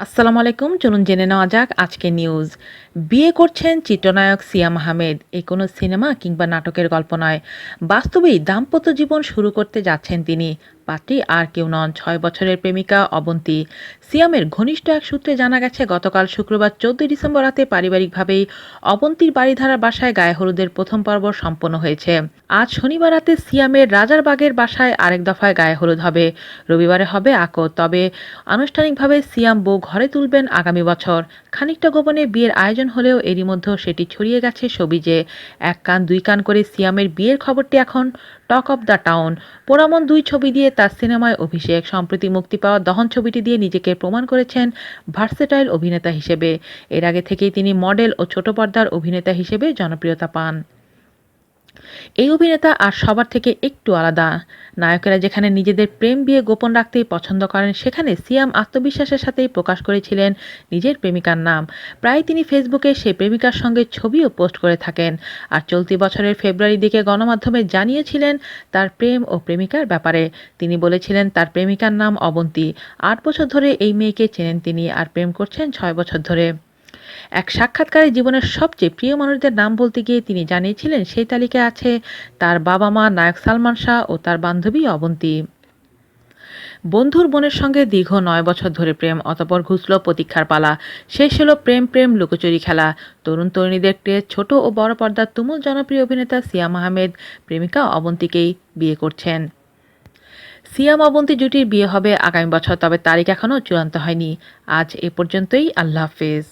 আসসালামু আলাইকুম, চলুন জেনে নেওয়া যাক আজকে নিউজ বিয়ে করছেন চিত্রনায়ক সিয়াম আহমেদ এ কোনো সিনেমা কিংবা নাটকের গল্প নয়। বাস্তবেই দাম্পত্য জীবন শুরু করতে যাচ্ছেন তিনি। পাত্রী আর কেউ নন। ছয় বছরের প্রেমিকা অবন্তী। সিয়ামের ঘনিষ্ঠ এক সূত্রে জানা গেছে, গতকাল শুক্রবার চোদ্দই ডিসেম্বর রাতে পারিবারিকভাবেই অবন্তীর বাড়িধারা বাসায় গায়ে হলুদের প্রথম পর্ব সম্পন্ন হয়েছে। আজ শনিবার রাতে সিয়ামের রাজারবাগের বাসায় আরেক দফায় গায়ে হলুদ হবে। রবিবারে হবে আকত। তবে আনুষ্ঠানিকভাবে সিয়াম বউ ঘরে তুলবেন আগামী বছর। খানিকটা গোপনে বিয়ের আয়োজন হলেও এরই মধ্যে সেটি ছড়িয়ে গেছে সবিজে। এক কান দুই কান করে সিয়ামের বিয়ের খবরটি এখন talk of the town. Poramon দুই ছবি দিয়ে তার সিনেমায় অভিষেক। সম্প্রতি মুক্তি পাওয়া দহন ছবিটি দিয়ে নিজেকে প্রমাণ করেছেন ভার্সেটাইল অভিনেতা হিসেবে। এর আগে থেকেই তিনি মডেল ও ছোট পর্দার অভিনেতা হিসেবে জনপ্রিয়তা পান। এই অভিনেতা আর সবার থেকে একটু আলাদা। নায়কেরা যেখানে নিজেদের প্রেম বিয়ে গোপন রাখতেই পছন্দ করেন, সেখানে সিয়াম আত্মবিশ্বাসের সাথেই প্রকাশ করেছিলেন নিজের প্রেমিকার নাম। প্রায় তিনি ফেসবুকে সেই প্রেমিকার সঙ্গে ছবিও পোস্ট করে থাকেন। আর চলতি বছরের ফেব্রুয়ারি দিকে গণমাধ্যমে জানিয়েছিলেন তার প্রেম ও প্রেমিকার ব্যাপারে। তিনি বলেছিলেন, তার প্রেমিকার নাম অবন্তী। আট বছর ধরে এই মেয়েকে চেনেন তিনি আর প্রেম করছেন ছয় বছর ধরে। এক সাক্ষাৎকারে জীবনের সবচেয়ে প্রিয় মানুষদের নাম বলতে গিয়ে তিনি জানিয়েছিলেন, সেই তালিকায় আছে তার বাবা মা নায়ক সালমান শাহ ও তার বান্ধবী অবন্তী। বন্ধুর বোনের সঙ্গে দীর্ঘ নয় বছর ধরে প্রেম, অতপর ঘুষল প্রতীক্ষার পালা। শেষ হলো প্রেম প্রেম, লুকোচুরি খেলা। তরুণ তরুণীদের ক্রেজ ছোট ও বড় পর্দার তুমুল জনপ্রিয় অভিনেতা সিয়াম আহমেদ, প্রেমিকা অবন্তীকেই বিয়ে করছেন। সিয়াম অবন্তী জুটির বিয়ে হবে আগামী বছর, তবে তারিখ এখনও চূড়ান্ত হয়নি। আজ এ পর্যন্তই, আল্লাহ হাফেজ।